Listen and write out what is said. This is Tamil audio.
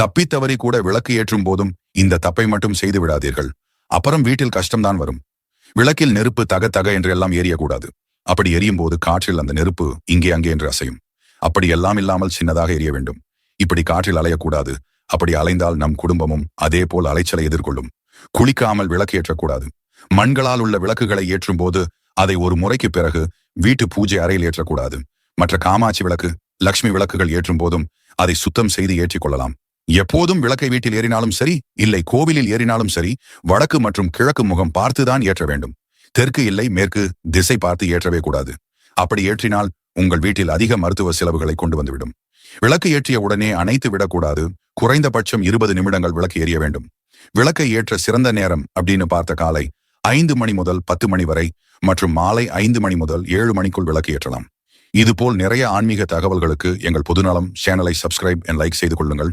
தப்பித்தவறி கூட விளக்கு ஏற்றும் போதும் இந்த தப்பை மட்டும் செய்து விடாதீர்கள். அப்புறம் வீட்டில் கஷ்டம்தான் வரும். விளக்கில் நெருப்பு தக தக என்று எல்லாம் எரியக்கூடாது அப்படி எரியும் போது காற்றில் அந்த நெருப்பு இங்கே அங்கே என்று அசையும். அப்படி எல்லாம் இல்லாமல் சின்னதாக எரிய வேண்டும். இப்படி காற்றில் அலையக்கூடாது. அப்படி அலைந்தால் நம் குடும்பமும் அதே போல் அலைச்சலை எதிர்கொள்ளும். குளிக்காமல் விளக்கு ஏற்றக்கூடாது. மண்களால் உள்ள விளக்குகளை ஏற்றும் போது அதை ஒரு முறைக்கு பிறகு வீட்டு பூஜை அறையில் ஏற்றக்கூடாது. மற்ற காமாட்சி விளக்கு லக்ஷ்மி விளக்குகள் ஏற்றும் போதும் அதை சுத்தம் செய்து ஏற்றிக் கொள்ளலாம். எப்போதும் விளக்கை வீட்டில் ஏறினாலும் சரி இல்லை கோவிலில் ஏறினாலும் சரி வடக்கு மற்றும் கிழக்கு முகம் பார்த்துதான் ஏற்ற வேண்டும். தெற்கு இல்லை மேற்கு திசை பார்த்து ஏற்றவே கூடாது. அப்படி ஏற்றினால் உங்கள் வீட்டில் அதிக மருத்துவ செலவுகளை கொண்டு வந்துவிடும். விளக்கு ஏற்றிய உடனே அணைத்து விடக்கூடாது. குறைந்தபட்சம் இருபது நிமிடங்கள் விளக்கு எரிய வேண்டும். விளக்கை ஏற்ற சிறந்த நேரம் அப்படின்னு பார்த்த காலை ஐந்து மணி முதல் பத்து மணி வரை மற்றும் மாலை ஐந்து மணி முதல் ஏழு மணிக்குள் விளக்கு ஏற்றலாம். இதுபோல் நிறைய ஆன்மீக தகவல்களுக்கு எங்கள் பொதுநலம் சேனலை சப்ஸ்கிரைப் அண்ட் லைக் செய்து கொள்ளுங்கள்.